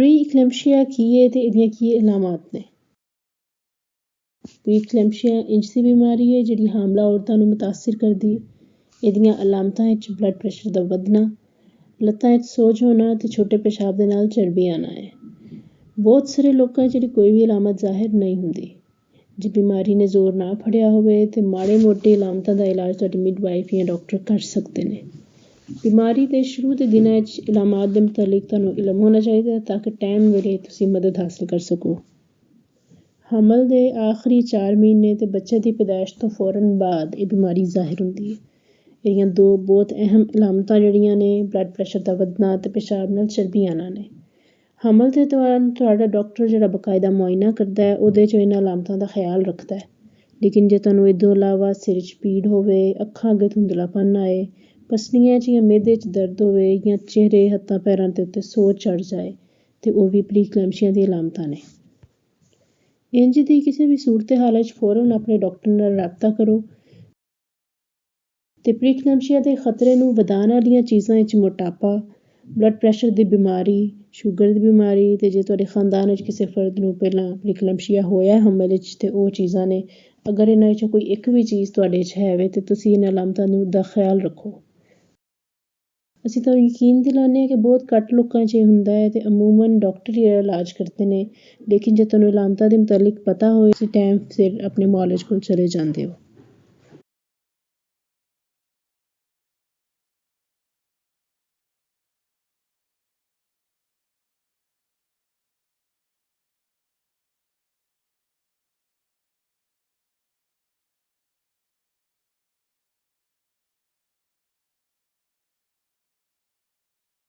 Pre ਇਕਲੈਮਸ਼ੀਆ ਕੀ ਹੈ ਤੇ ਇਹਦੀਆਂ ਕੀ ਅਲਾਮਤ ਨੇ ਪ੍ਰੀ ਇਕਲੈਮਸ਼ੀਆ ਦੀ ਬਿਮਾਰੀ ਹੈ ਜਿਹੜੀ ਹਾਮਲਾ ਔਰਤਾਂ ਨੂੰ ਮੁਤਾਸਰ ਕਰਦੀ ਹੈ ਇਹਦੀਆਂ ਅਲਾਮਤਾਂ ਵਿੱਚ ਬਲੱਡ ਪ੍ਰੈਸ਼ਰ ਦਾ ਵਧਣਾ ਲੱਤਾਂ ਵਿੱਚ ਸੋਜ ਹੋਣਾ ਤੇ ਛੋਟੇ ਪਿਸ਼ਾਬ ਦੇ ਨਾਲ ਚਰਬੀ ਆਣਾ ਹੈ ਬਹੁਤ ਸਾਰੇ ਲੋਕਾਂ ਜਿਹੜੀ ਕੋਈ ਵੀ ਅਲਾਮਤ ਜ਼ਾਹਿਰ ਨਹੀਂ ਹੁੰਦੀ ਜੇ ਬਿਮਾਰੀ ਨੇ ਜ਼ੋਰ ਨਾ ਫੜਿਆ ਹੋਵੇ ਤੇ ਮਾੜੇ ਮੋਟੇ ਅਲਾਮਤਾਂ ਦਾ ਇਲਾਜ ਤੁਹਾਡੀ ਮਿਡਵਾਈਫ ਜਾਂ ਡਾਕਟਰ ਕਰ ਸਕਦੇ ਨੇ ਬਿਮਾਰੀ ਦੇ ਸ਼ੁਰੂ ਦੇ ਦਿਨਾਂ 'ਚ ਇਲਾਮਾਤ ਦੇ ਮੁਤਲਕ ਤੁਹਾਨੂੰ ਇਲਮ ਹੋਣਾ ਚਾਹੀਦਾ ਤਾਂ ਕਿ ਟਾਈਮ ਵੇਲੇ ਤੁਸੀਂ ਮਦਦ ਹਾਸਲ ਕਰ ਸਕੋ। ਹਮਲ ਦੇ ਆਖਰੀ 4 ਮਹੀਨੇ ਤੇ ਬੱਚੇ ਦੀ ਪੈਦਾਇਸ਼ ਤੋਂ ਫੌਰਨ ਬਾਅਦ ਇਹ ਬਿਮਾਰੀ ਜ਼ਾਹਿਰ ਹੁੰਦੀ ਹੈ। ਇਹਦੀਆਂ ਦੋ ਬਹੁਤ ਅਹਿਮ ਇਲਾਮਤਾਂ ਜਿਹੜੀਆਂ ਨੇ ਬਲੱਡ ਪ੍ਰੈਸ਼ਰ ਦਾ ਵਧਣਾ ਤੇ ਪਿਸ਼ਾਬ ਨਾਲ ਚਰਬੀ ਆਣਾ ਨੇ। ਹਮਲ ਦੇ ਦੌਰਾਨ ਤੁਹਾਡਾ ਡਾਕਟਰ ਜਿਹੜਾ ਬਕਾਇਦਾ ਮੁਆਇਨਾ ਕਰਦਾ ਹੈ, ਉਹਦੇ 'ਚ ਇਹਨਾਂ ਇਲਾਮਤਾਂ ਦਾ ਖਿਆਲ ਰੱਖਦਾ ਹੈ। ਲੇਕਿਨ ਜੇ ਤੁਹਾਨੂੰ ਇਹ ਤੋਂ ਇਲਾਵਾ ਸਿਰ 'ਚ ਪੀੜ ਹੋਵੇ, ਅੱਖਾਂ ਅੱਗੇ ਧੁੰਦਲਾਪਨ ਆਏ ਪਸਲੀਆਂ 'ਚ ਜਾਂ ਮਿਹਦੇ 'ਚ ਦਰਦ ਹੋਵੇ ਜਾਂ ਚਿਹਰੇ, ਹੱਥਾਂ, ਪੈਰਾਂ ਦੇ ਉੱਤੇ ਸੋਜ ਚੜ੍ਹ ਜਾਏ, ਤੇ ਉਹ ਵੀ ਪ੍ਰੀਕਲੈਮਸ਼ੀਆ ਦੀਆਂ ਅਲਾਮਤਾਂ ਨੇ। ਇੰਝ ਦੀ ਕਿਸੇ ਵੀ ਸੂਰਤ ਹਾਲ 'ਚ ਫੌਰਨ ਆਪਣੇ ਡਾਕਟਰ ਨਾਲ ਰਾਬਤਾ ਕਰੋ ਤੇ ਪ੍ਰੀਕਲੈਮਸ਼ੀਆ ਦੇ ਖਤਰੇ ਨੂੰ ਵਧਾਉਣ ਵਾਲੀਆਂ ਚੀਜ਼ਾਂ ਵਿੱਚ ਮੋਟਾਪਾ ਬਲੱਡ ਪ੍ਰੈਸ਼ਰ ਦੀ ਬਿਮਾਰੀ ਸ਼ੂਗਰ ਦੀ ਬਿਮਾਰੀ ਤੇ ਜੇ ਤੁਹਾਡੇ ਖਾਨਦਾਨ ਵਿੱਚ ਕਿਸੇ ਫਰਦ ਨੂੰ ਪਹਿਲਾਂ ਪ੍ਰੀਕਲੈਮਸ਼ੀਆ ਹੋਇਆ ਹਮਲੇ ਵਿੱਚ ਤੇ ਉਹ ਚੀਜ਼ਾਂ ਨੇ, ਅਗਰ ਇਹਨਾਂ ਵਿੱਚੋਂ ਕੋਈ ਇੱਕ ਵੀ ਚੀਜ਼ ਤੁਹਾਡੇ 'ਚ ਹੈਵੇ ਤੇ ਤੁਸੀਂ ਇਹਨਾਂ ਅਲਾਮਤਾਂ ਨੂੰ ਦਾ ਖਿਆਲ ਰੱਖੋ। ਅਸੀਂ ਤਾਂ ਯਕੀਨ ਦਿਲਾਉਂਦੇ ਹਾਂ ਕਿ ਬਹੁਤ ਘੱਟ ਲੋਕਾਂ 'ਚ ਇਹ ਹੁੰਦਾ ਹੈ ਅਤੇ ਅਮੂਮਨ ਡਾਕਟਰ ਹੀ ਇਲਾਜ ਕਰਦੇ ਨੇ। ਲੇਕਿਨ ਜੇ ਤੁਹਾਨੂੰ ਅਲਾਮਤਾਂ ਦੇ ਮੁਤਲਕ ਪਤਾ ਹੋਏ, ਤੁਸੀਂ ਟਾਈਮ ਸਿਰ ਆਪਣੇ ਮੌਲਜ ਕੋਲ ਚਲੇ ਜਾਂਦੇ ਹੋ।